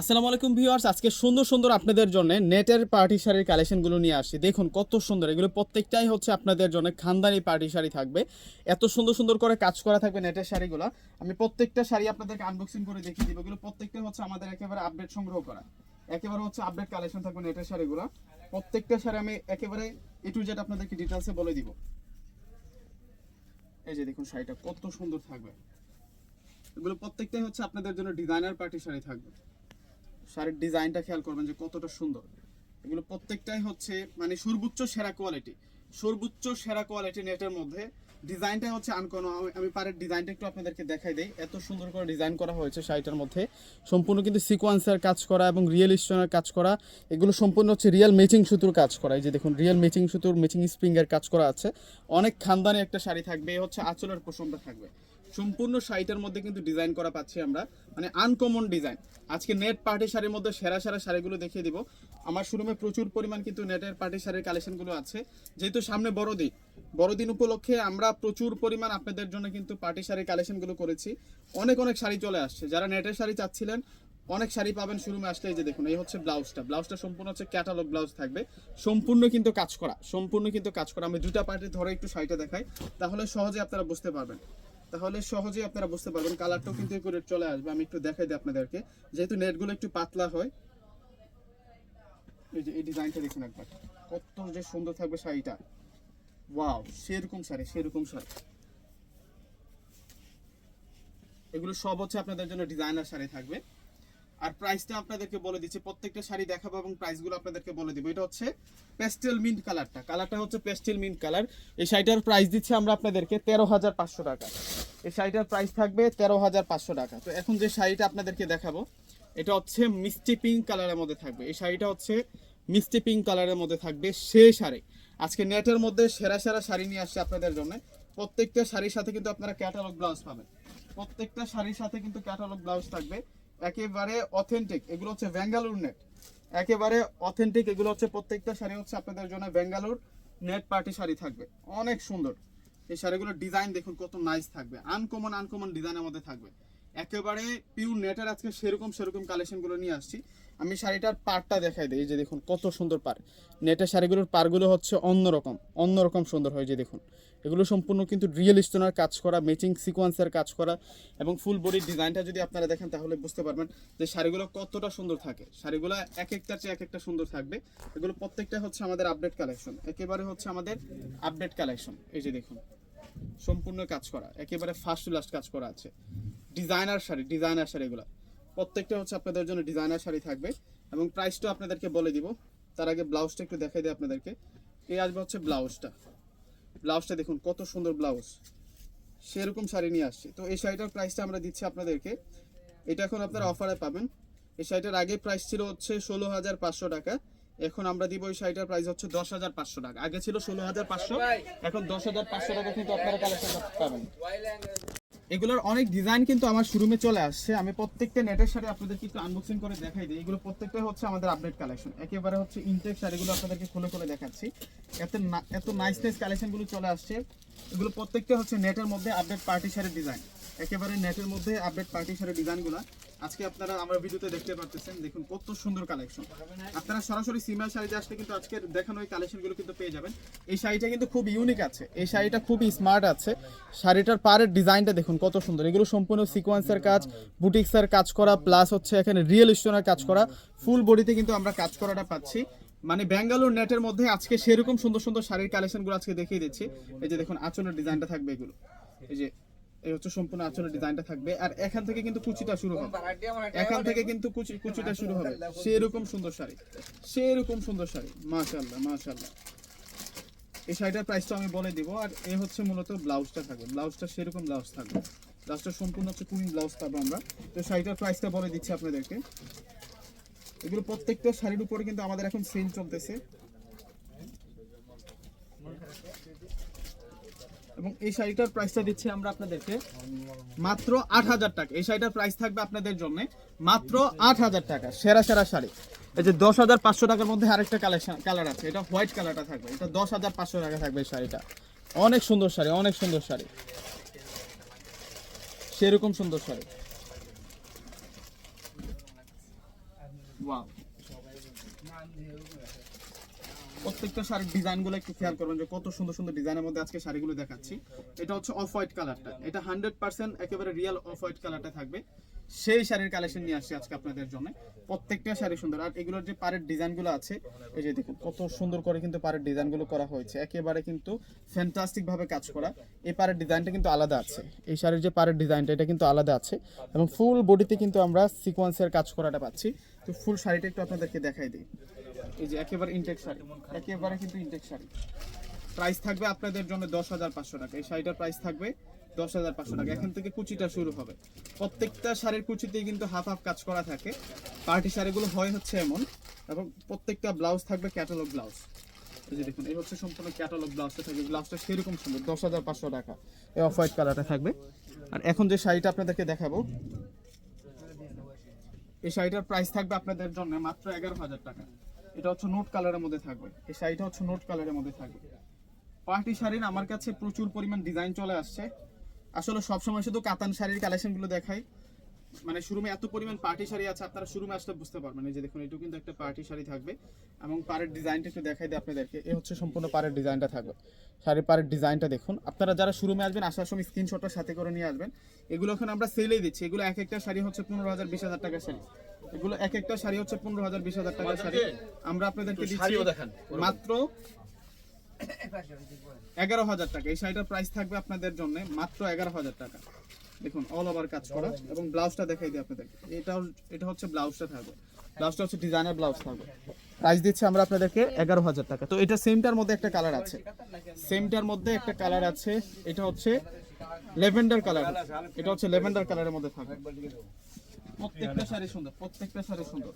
আসসালামু আলাইকুম ভিউয়ার্স, আজকে সুন্দর সুন্দর আপনাদের জন্য নেটের পার্টি শাড়ির কালেকশনগুলো নিয়ে আসছি। দেখুন কত সুন্দর, এগুলো প্রত্যেকটাই হচ্ছে আপনাদের জন্য খানদানি পার্টি শাড়ি থাকবে। এত সুন্দর সুন্দর করে কাজ করা থাকবে নেটের শাড়িগুলো। আমি প্রত্যেকটা শাড়ি আপনাদেরকে আনবক্সিং করে দেখিয়ে দিব। এগুলো প্রত্যেকটা হচ্ছে আমাদের একেবারে আপডেট সংগ্রহ করা। একেবারে হচ্ছে আপডেট কালেকশন থাকবে নেটের শাড়িগুলো। প্রত্যেকটা শাড়ি আমি একেবারে এ টু জেড আপনাদেরকে ডিটেলসে বলে দিব। এই যে দেখুন শাড়িটা কত সুন্দর থাকবে। এগুলো প্রত্যেকটাই হচ্ছে আপনাদের জন্য ডিজাইনার পার্টি শাড়ি থাকবে। শাড়ির ডিজাইনটা খেয়াল করবেন যে কতটা সুন্দর। এগুলো প্রত্যেকটাই হচ্ছে মানে সর্বোচ্চ সেরা কোয়ালিটি সর্বোচ্চ সেরা কোয়ালিটি নেটের মধ্যে। ডিজাইনটা হচ্ছে আনকোনো আমি পারের ডিজাইনটা একটু আপনাদেরকে দেখাই দেই। এত সুন্দর করে ডিজাইন করা হয়েছে শাড়িটার মধ্যে। সম্পূর্ণ কিন্তু সিকোয়েন্সের কাজ করা এবং রিয়েল স্টোনের কাজ করা। এগুলো সম্পূর্ণ হচ্ছে রিয়েল ম্যাচিং সুতোর কাজ করা। এই যে দেখুন রিয়েল ম্যাচিং সুতোর ম্যাচিং স্প্রিংয়ের কাজ করা আছে। অনেক খানদানি একটা শাড়ি থাকবে। হচ্ছে আঁচলের পোষণটা থাকবে। সম্পূর্ণ শাড়িটার মধ্যে কিন্তু ডিজাইন করা পাচ্ছি আমরা। মানে আনকমন ডিজাইন আজকে নেট পার্টি শাড়ির মধ্যে সেরা সেরা শাড়িগুলো দেখিয়ে দিব। আমার শোরুমে প্রচুর পরিমাণ কিন্তু নেটের পার্টি শাড়ির কালেকশনগুলো আছে। যেহেতু সামনে বড়দিন বড়দিন উপলক্ষে আমরা প্রচুর পরিমাণ আপনাদের জন্য কিন্তু পার্টি শাড়ির কালেকশনগুলো করেছি। অনেক অনেক শাড়ি চলে আসছে। যারা নেটের শাড়ি চাচ্ছিলেন, অনেক শাড়ি পাবেন শোরুমে আসলে এই যে দেখুন, এই হচ্ছে ব্লাউজটা। ব্লাউজটা সম্পূর্ণ হচ্ছে ক্যাটালগ ব্লাউজ থাকবে। সম্পূর্ণ কিন্তু কাজ করা, সম্পূর্ণ কিন্তু কাজ করা। আমি দুটা পার্টি ধরে একটু শাড়িটা দেখাই, তাহলে সহজে আপনারা বুঝতে পারবেন। তাহলে সহজেই আপনারা বুঝতে পারবেন, কালারটাও কিন্তু করে চলে আসবে। আমি একটু দেখাই দিই আপনাদেরকে। যেহেতু নেটগুলো একটু পাতলা হয়, এই যে এই ডিজাইনটা দেখুন একবার। কত যে সুন্দর থাকবে শাড়িটা। ওয়াও সেরকম শাড়ি সেরকম শাড়ি। এগুলো সব হচ্ছে আপনাদের জন্য ডিজাইনার শাড়ি থাকবে। আর প্রাইসটা আপনাদেরকে বলে দিচ্ছি, প্রত্যেকটা শাড়ি দেখাবো এবং প্রাইসগুলো আপনাদেরকে বলে দিব। এটা হচ্ছে পেস্টেল মিন্ট কালারটা কালারটা হচ্ছে পেস্টেল মিন্ট কালার এই শাড়িটার প্রাইস দিচ্ছি আমরা আপনাদেরকে তেরো হাজার পাঁচশো টাকা। এই শাড়িটার প্রাইস থাকবে তেরো হাজার পাঁচশো টাকা। তো এখন যে শাড়িটা আপনাদেরকে দেখাবো, এটা হচ্ছে মিষ্টি পিঙ্ক কালারের মধ্যে থাকবে। এই শাড়িটা হচ্ছে মিষ্টি পিঙ্ক কালারের মধ্যে থাকবে সে শাড়ি। আজকে নেটের মধ্যে সেরা সেরা শাড়ি নিয়ে আসছে আপনাদের জন্য। প্রত্যেকটা শাড়ির সাথে কিন্তু আপনারা ক্যাটালগ ব্লাউজ পাবেন। প্রত্যেকটা শাড়ির সাথে কিন্তু ক্যাটালগ ব্লাউজ থাকবে। একেবারে অথেন্টিক এগুলো হচ্ছে ব্যাঙ্গালোর নেট একেবারে অথেন্টিক এগুলো হচ্ছে প্রত্যেকটা শাড়ি হচ্ছে আপনাদের জন্য ব্যাঙ্গালোর নেট পার্টি শাড়ি থাকবে। অনেক সুন্দর। এই শাড়িগুলোর ডিজাইন দেখুন, কত নাইস থাকবে। আনকমন আনকমন ডিজাইনের মধ্যে থাকবে। একেবারে পিউর নেটের আজকে সেরকম সেরকম কালেকশনগুলো নিয়ে আসছি। আমি শাড়িটার পাড়টা দেখাই দিই, এই যে দেখুন কত সুন্দর পার নেটের শাড়িগুলোর পারগুলো হচ্ছে অন্যরকম অন্যরকম সুন্দর হয় যে দেখুন। এগুলো সম্পূর্ণ কিন্তু রিয়েল স্টোনের কাজ করা ম্যাচিং সিকোয়েন্সের কাজ করা এবং ফুল বডির ডিজাইনটা যদি আপনারা দেখেন তাহলে বুঝতে পারবেন যে শাড়িগুলো কতটা সুন্দর থাকে। শাড়িগুলো এক একটা চেয়ে এক একটা সুন্দর থাকবে। এগুলো প্রত্যেকটা হচ্ছে আমাদের আপডেট কালেকশন একেবারে হচ্ছে আমাদের আপডেট কালেকশন এই যে দেখুন। সম্পূর্ণ কাজ করা, একেবারে ফার্স্ট টু লাস্ট কাজ করা আছে। ডিজাইনার শাড়ি ডিজাইনার শাড়িগুলো। প্রত্যেকটা হচ্ছে আপনাদের জন্য ডিজাইনার শাড়ি থাকবে এবং প্রাইসটা আপনাদেরকে বলে দিব। তার আগে ব্লাউজটা একটু দেখাই দিই আপনাদেরকে। এই আসবে হচ্ছে ব্লাউজটা ব্লাউজটা দেখুন, কত সুন্দর ব্লাউজ সেরকম শাড়ি নিয়ে আসছে। তো এই শাড়িটার প্রাইসটা আমরা দিচ্ছি আপনাদেরকে। এটা এখন আপনারা অফারে পাবেন। এই শাড়িটার আগে প্রাইস ছিল হচ্ছে ষোলো হাজার পাঁচশো টাকা। এখন আমরা দিব এই শাড়িটার প্রাইস হচ্ছে দশ হাজার পাঁচশো টাকা। আগে ছিল ষোলো হাজার পাঁচশো, এখন দশ হাজার পাঁচশো টাকা কিন্তু আপনারা কালেকশন পাবেন এগুলোর অনেক ডিজাইন কিন্তু আমার শোরুমে চলে আসছে। আমি প্রত্যেকটা নেটের শাড়ি আপনাদের কিন্তু আনবক্সিং করে দেখাই দিই। এগুলো প্রত্যেকটাই হচ্ছে আমাদের আপডেট কালেকশন একেবারে হচ্ছে ইনটেক শাড়িগুলো আপনাদেরকে খুলে খুলে দেখাচ্ছি। এত এত নাইস নাইস কালেকশনগুলো চলে আসছে। এগুলো প্রত্যেকটা হচ্ছে নেটের মধ্যে আপডেট পার্টি শাড়ির ডিজাইন একেবারে নেটের মধ্যে আপডেট পার্টি শাড়ির ডিজাইনগুলো আজকে আপনারা আমার ভিডিওতে দেখতে পাচ্ছেন দেখুন কত সুন্দর কালেকশন আপনারা সরাসরি সিমিয়ার শাড়িতে আসলে কিন্তু আজকের দেখানো এই কালেকশনগুলো কিন্তু পেয়ে যাবেন। এই শাড়িটা কিন্তু খুব ইউনিক আছে, এই শাড়িটা খুবই স্মার্ট আছে। শাড়িটার পাড়ের ডিজাইনটা দেখুন কত সুন্দর। এগুলো সম্পূর্ণ সিকোয়েন্সের কাজ বুটিক্সের কাজ করা প্লাস হচ্ছে এখানে রিয়েল স্টোনের কাজ করা। ফুল বডিতে কিন্তু আমরা কাজ করাটা পাচ্ছি। মানে ব্যাঙ্গালোর নেটের মধ্যে আজকে সেরকম সুন্দর সুন্দর শাড়ির কালেকশনগুলো আজকে দেখিয়ে দিচ্ছি। এই যে দেখুন, আঁচলের ডিজাইনটা থাকবে এগুলো। এই যে এই হচ্ছে সম্পূর্ণ আঁচলের ডিজাইনটা থাকবে। আর এখান থেকে কিন্তু কুচিটা শুরু হবে। এখান থেকে কিন্তু কুচি কুচিটা শুরু হবে। সেরকম সুন্দর শাড়ি। সেরকম সুন্দর শাড়ি। মাশাআল্লাহ মাশাআল্লাহ। এই শাড়িটার প্রাইসটা আমি বলে দিব। আর এ হচ্ছে মূলত ব্লাউজটা থাকবে। ব্লাউজটা সেরকম ব্লাউজ থাকবে। ব্লাউজটা সম্পূর্ণ হচ্ছে কুইন ব্লাউজ পাবো আমরা। তো শাড়িটার প্রাইসটা বলে দিচ্ছি আপনাদেরকে। এগুলো প্রত্যেকটা শাড়ির উপরে কিন্তু আমাদের এখন সেল চলতেছে। এবং এই শাড়িটার প্রাইসটা দিচ্ছি আমরা আপনাদেরকে মাত্র আট হাজার টাকা। এই শাড়িটার প্রাইস থাকবে আপনাদের জন্য মাত্র আট হাজার টাকা, সেরা সেরা শাড়ি। এই যে দশ হাজার পাঁচশো টাকার মধ্যে আরেকটা কালেকশন কালার আছে, এটা হোয়াইট কালারটা থাকবে। এটা দশ হাজার পাঁচশো টাকা থাকবে এই শাড়িটা। অনেক সুন্দর শাড়ি, অনেক সুন্দর শাড়ি। সেরকম সুন্দর শাড়ি। ওয়াও প্রত্যেকটা শাড়ির ডিজাইনগুলো একটু খেয়াল করবেন যে কত সুন্দর সুন্দর ডিজাইনের মধ্যে আজকে শাড়িগুলো দেখাচ্ছি। এটা হচ্ছে অফ হোয়াইট কালারটা। এটা হান্ড্রেড পার্সেন্ট একেবারে রিয়েল অফ হোয়াইট কালারটা থাকবে। সেই শাড়ির কালেকশন নিয়ে আসছি আজকে আপনাদের জন্য। প্রত্যেকটা শাড়ি সুন্দর। আর এগুলোর যে পাড়ের ডিজাইনগুলো আছে, এই যে দেখুন, কত সুন্দর করে কিন্তু পাড়ের ডিজাইনগুলো করা হয়েছে। একেবারে কিন্তু ফ্যান্টাস্টিক ভাবে কাজ করা। এই পাড়ের ডিজাইনটা কিন্তু আলাদা আছে। এই শাড়ির যে পাড়ের ডিজাইনটা, এটা কিন্তু আলাদা আছে। এবং ফুল বডিতে কিন্তু আমরা সিকোয়েন্সের কাজ করাটা পাচ্ছি। তো ফুল শাড়িটা একটু আপনাদেরকে দেখাই দিই। এই যে একেবারে ইনটেক শাড়ি। একেবারে কিন্তু ইনটেক শাড়ি। প্রাইস থাকবে আপনাদের জন্য দশ হাজার পাঁচশো টাকা। এই শাড়িটার প্রাইস থাকবে দশ হাজার পাঁচশো টাকা। এখান থেকে কুচিটা শুরু হবে। প্রত্যেকটা শাড়ির কুচিতেই কিন্তু হাফ হাফ কাজ করা থাকে। পার্টি শাড়িগুলো হয় হচ্ছে এমন। এবং প্রত্যেকটা ব্লাউজ থাকবে ক্যাটালগ ব্লাউজ এই যে দেখুন, এই হচ্ছে সম্পূর্ণ ক্যাটালগ ব্লাউজটা থাকবে। ব্লাউজটা সেরকম সুন্দর, দশ হাজার পাঁচশো টাকা। এই অফ হোয়াইট কালারটা থাকবে। আর এখন যে শাড়িটা আপনাদেরকে দেখাবো, এই শাড়িটার প্রাইস থাকবে আপনাদের জন্য মাত্র এগারো হাজার টাকা। এটা হচ্ছে নোট কালারের মধ্যে থাকবে। এই শাড়িটা হচ্ছে নোট কালারের মধ্যে থাকবে। পার্টি শাড়ির আমার কাছে প্রচুর পরিমাণ ডিজাইন চলে আসছে। আসলে সবসময় শুধু কাতান শাড়ির কালেকশনগুলো দেখাই। মানে শোরুমে এত পরিমাণ পার্টি শাড়ি আছে, আপনারা শোরুমে আসলে বুঝতে পারবেন। এই যে দেখুন এটুকু কিন্তু একটা পার্টি শাড়ি থাকবে। এবং পাড়ের ডিজাইনটা একটু দেখাই দিই আপনাদেরকে। এই হচ্ছে সম্পূর্ণ পাড়ের ডিজাইনটা থাকবে। শাড়ির পাড়ের ডিজাইনটা দেখুন। আপনারা যারা শোরুমে আসবেন, আসার সময় স্ক্রিনশটটা সাথে করে নিয়ে আসবেন। এগুলো এখন আমরা সেলেই দিচ্ছি। এগুলো এক একটা শাড়ি হচ্ছে পনেরো হাজার, বিশ হাজার টাকার শাড়ি। এগুলো এক একটা শাড়ি হচ্ছে পনেরো হাজার বিশ হাজার টাকার শাড়ি। আমরা আপনাদেরকে দিচ্ছি মাত্র এগারো হাজার টাকা। এই শাড়িটার প্রাইস থাকবে আপনাদের জন্য মাত্র এগারো হাজার টাকা। দেখুন অল ওভার কাজ করা। এবং ব্লাউজটা দেখাই দিই আপনাদের। এটাও এটা হচ্ছে ব্লাউজটা থাকবে। ব্লাউজটা হচ্ছে ডিজাইনের ব্লাউজ থাকবে। প্রাইস দিচ্ছি আমরা আপনাদেরকে এগারো হাজার টাকা। তো এটা সেমটার মধ্যে একটা কালার আছে। সেমটার মধ্যে একটা কালার আছে। এটা হচ্ছে লেভেন্ডার কালার এটা হচ্ছে লেভেন্ডার কালারের মধ্যে থাকবে। প্রত্যেকটা শাড়ি সুন্দর প্রত্যেকটা শাড়ি সুন্দর।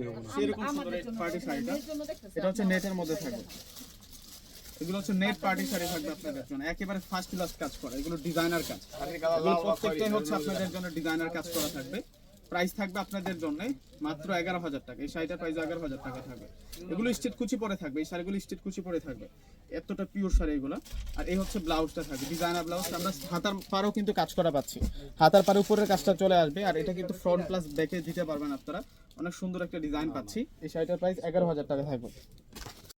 দেখুন সেরকম পার্টি শাড়িটা। এটা হচ্ছে নেটের মধ্যে থাকবে। এগুলো হচ্ছে নেট পার্টি শাড়ি থাকবে আপনাদের জন্য। একেবারে ফার্স্ট ক্লাস কাজ করা। এগুলো ডিজাইনার কাজ। প্রত্যেকটাই হচ্ছে আপনাদের জন্য ডিজাইনার কাজ করা থাকবে। প্রাইস থাকবে আপনাদের জন্য মাত্র এগারো হাজার টাকা। এই শাড়িটার প্রাইস এগারো হাজার টাকা থাকবে। এগুলো স্টেট কুচি পরে থাকবে। এই শাড়িগুলো স্টেট কুচি পরে থাকবে। এতটা পিওর শাড়ি এগুলো। আর এই হচ্ছে ব্লাউজটা থাকবে। ডিজাইনার ব্লাউজ আমরা হাতার পারেও কিন্তু কাজ করা পাচ্ছি। হাতার পারে উপরের কাজটা চলে আসবে। আর এটা কিন্তু ফ্রন্ট প্লাস ব্যাকে দিতে পারবেন আপনারা। অনেক সুন্দর একটা ডিজাইন পাচ্ছি। এই শাড়িটার প্রাইস এগারো হাজার টাকা থাকবে।